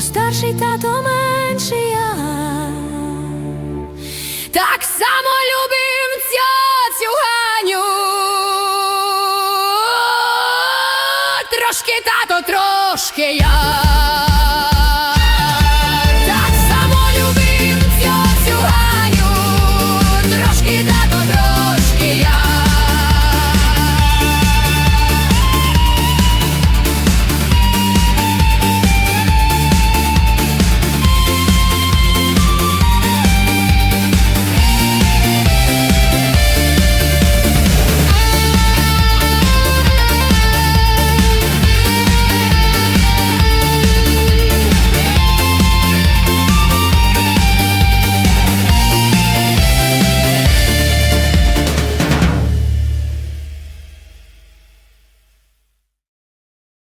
старший тато менший я. Так само любим цю Ганю. Трошки тато, трошки я.